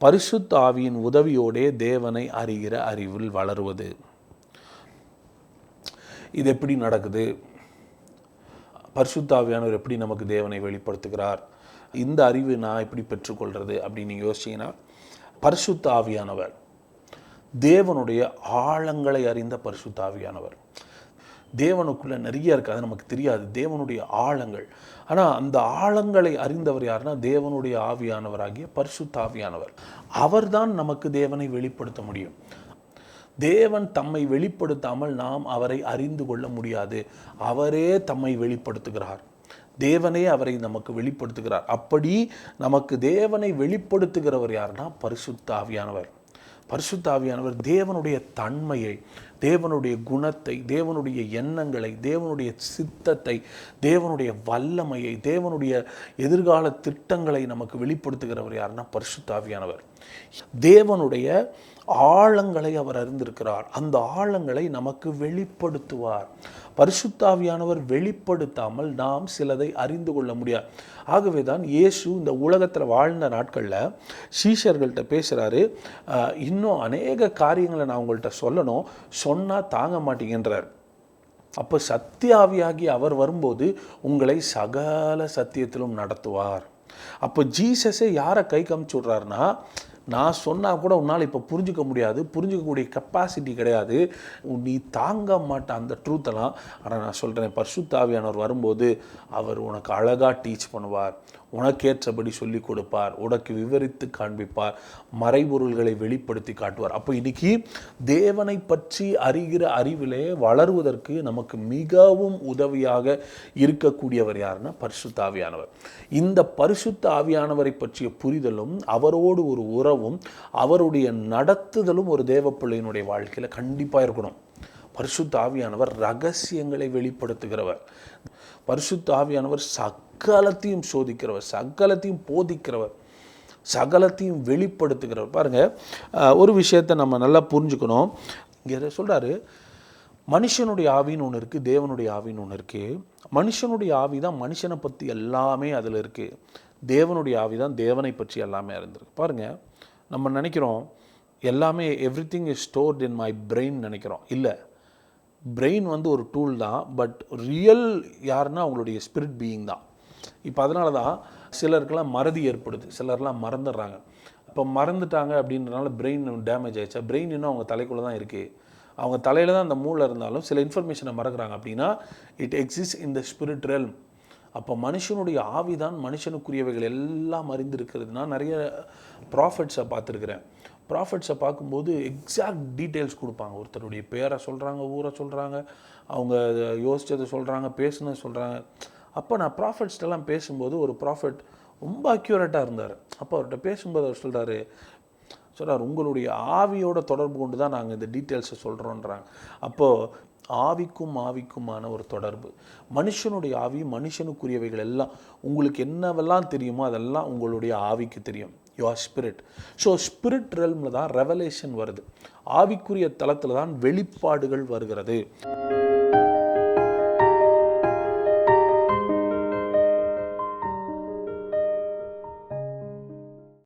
பரிசுத்தாவியின் உதவியோடே தேவனை அறிகிற அறிவில் வளருவது. இது எப்படி நடக்குது? பரிசுத்தாவியானவர் எப்படி நமக்கு தேவனை வெளிப்படுத்துகிறார்? இந்த அறிவு நான் எப்படி பெற்றுக்கொள்கிறது அப்படின்னு நீங்கள் யோசிச்சீங்கன்னா பரிசுத்தாவியானவர் தேவனுடைய ஆழங்களை அறிந்த பரிசுத்தாவியானவர் தேவனுக்குள்ளே நிறைய இருக்குது அது நமக்கு தெரியாது. தேவனுடைய ஆழங்கள். ஆனால் அந்த ஆழங்களை அறிந்தவர் யாருன்னா தேவனுடைய ஆவியானவராகிய பரிசுத்த ஆவியானவர் அவர்தான் நமக்கு தேவனை வெளிப்படுத்த முடியும். தேவன் தம்மை வெளிப்படுத்தாமல் நாம் அவரை அறிந்து கொள்ள முடியாது. அவரே தம்மை வெளிப்படுத்துகிறார். தேவனே அவரை நமக்கு வெளிப்படுத்துகிறார். அப்படி நமக்கு தேவனை வெளிப்படுத்துகிறவர் யாருன்னா பரிசுத்த ஆவியானவர் பரிசுத்த ஆவியானவர் தேவனுடைய தன்மையை தேவனுடைய குணத்தை தேவனுடைய எண்ணங்களை தேவனுடைய சித்தத்தை தேவனுடைய வல்லமையை தேவனுடைய எதிர்கால திட்டங்களை நமக்கு வெளிப்படுத்துகிறவர் யாருன்னா பரிசுத்தாவியானவர். தேவனுடைய ஆழங்களை அவர் அறிந்திருக்கிறார். அந்த ஆழங்களை நமக்கு வெளிப்படுத்துவார். பரிசுத்தாவியானவர் வெளிப்படுத்தாமல் நாம் சிலதை அறிந்து கொள்ள முடியாது. ஆகவே தான் இயேசு இந்த உலகத்தில் வாழ்ந்த நாட்களில் சீஷர்கள்ட்ட பேசுகிறாரு இன்னும் அநேக காரியங்களை நான் உங்கள்கிட்ட சொல்லணும். சொன்னால் தாங்க மாட்டேங்கின்றார் அப்போ சத்தியாவியாகி அவர் வரும்போது உங்களை சகல சத்தியத்திலும் நடத்துவார். அப்போ ஜீசஸே யாரை கை காமிச்சுட்றாருனா நான் சொன்னால் கூட உன்னால் இப்போ புரிஞ்சுக்க முடியாது புரிஞ்சுக்கக்கூடிய கெப்பாசிட்டி கிடையாது. நீ தாங்க மாட்ட அந்த ட்ரூத்தெல்லாம் ஆனால் நான் சொல்கிறேன் பர்சுத்தாவியானவர் வரும்போது அவர் உனக்கு அழகாக டீச் பண்ணுவார். உனக்கேற்றபடி சொல்லி கொடுப்பார் உனக்கு விவரித்து காண்பிப்பார் மறைபொருள்களை வெளிப்படுத்தி காட்டுவார். அப்போ இன்னைக்கு தேவனை பற்றி அறிகிற அறிவிலே வளருவதற்கு நமக்கு மிகவும் உதவியாக இருக்கக்கூடியவர் யாருன்னா பரிசுத்த ஆவியானவர். இந்த பரிசுத்த ஆவியானவரை பற்றிய புரிதலும் அவரோடு ஒரு உறவும் அவருடைய நடத்துதலும் ஒரு தேவப்பிள்ளையினுடைய வாழ்க்கையில் கண்டிப்பாக இருக்கணும். பரிசுத்த ஆவியானவர் ரகசியங்களை வெளிப்படுத்துகிறவர். பரிசுத்த ஆவியானவர் சக் சகலத்தையும் சோதிக்கிறவர் சகலத்தையும் போதிக்கிறவர் சகலத்தையும் வெளிப்படுத்துகிறவர். பாருங்கள் ஒரு விஷயத்தை நம்ம நல்லா புரிஞ்சுக்கணும். இங்கே சொல்கிறாரு மனுஷனுடைய ஆவின்னு ஒன்று இருக்குது தேவனுடைய ஆவின்னு ஒன்று இருக்குது மனுஷனுடைய ஆவி தான் மனுஷனை பற்றி எல்லாமே அதில் இருக்குது தேவனுடைய ஆவி தான் தேவனை பற்றி எல்லாமே இருந்திருக்கு பாருங்கள் நம்ம நினைக்கிறோம் எல்லாமே everything is stored in my brain நினைக்கிறோம். இல்லை பிரெயின் வந்து ஒரு டூல் தான் பட் ரியல் யாருன்னா அவங்களுடைய ஸ்பிரிட் பீயிங் தான். இப்போ அதனால தான் சிலருக்கெல்லாம் மறதி ஏற்படுது. சிலர்லாம் மறந்துடுறாங்க. இப்போ மறந்துட்டாங்க அப்படின்றனால பிரெயின் டேமேஜ் ஆயிடுச்சா. பிரெயின் இன்னும் அவங்க தலைக்குள்ளே தான் இருக்குது அவங்க தலையில் தான் அந்த மூளை இருந்தாலும் சில இன்ஃபர்மேஷனை மறக்கிறாங்க. அப்படின்னா it exist in the spirit realm அப்போ மனுஷனுடைய ஆவிதான் மனுஷனுக்குரியவைகள் எல்லாம் அறிந்திருக்கிறதுனா நிறைய ப்ராஃபிட்ஸை பார்த்துருக்குறேன். ப்ராஃபிட்ஸை பார்க்கும்போது எக்ஸாக்ட் டீட்டெயில்ஸ் கொடுப்பாங்க. ஒருத்தருடைய பேரை சொல்கிறாங்க ஊரை சொல்கிறாங்க அவங்க யோசித்ததை சொல்கிறாங்க பேசுனதை சொல்கிறாங்க அப்போ நான் ப்ராஃபிட்ஸ்டெல்லாம் பேசும்போது ஒரு ப்ராஃபிட் ரொம்ப அக்யூரேட்டாக இருந்தார். அப்போ அவர்கிட்ட பேசும்போது அவர் சொல்கிறாரு சொல்கிறார் உங்களுடைய ஆவியோட தொடர்பு கொண்டு தான் நாங்கள் இந்த டீட்டெயில்ஸை சொல்கிறோன்றாங்க அப்போது ஆவிக்கும் ஆவிக்குமான ஒரு தொடர்பு. மனுஷனுடைய ஆவி மனுஷனுக்குரியவைகள் எல்லாம் உங்களுக்கு என்னவெல்லாம் தெரியுமோ அதெல்லாம் உங்களுடைய ஆவிக்கு தெரியும். யுவர் ஸ்பிரிட் ஸோ ஸ்பிரிட் ரெல்மில் தான் ரெவலேஷன் வருது. ஆவிக்குரிய தளத்தில் தான் வெளிப்பாடுகள் வருகிறது.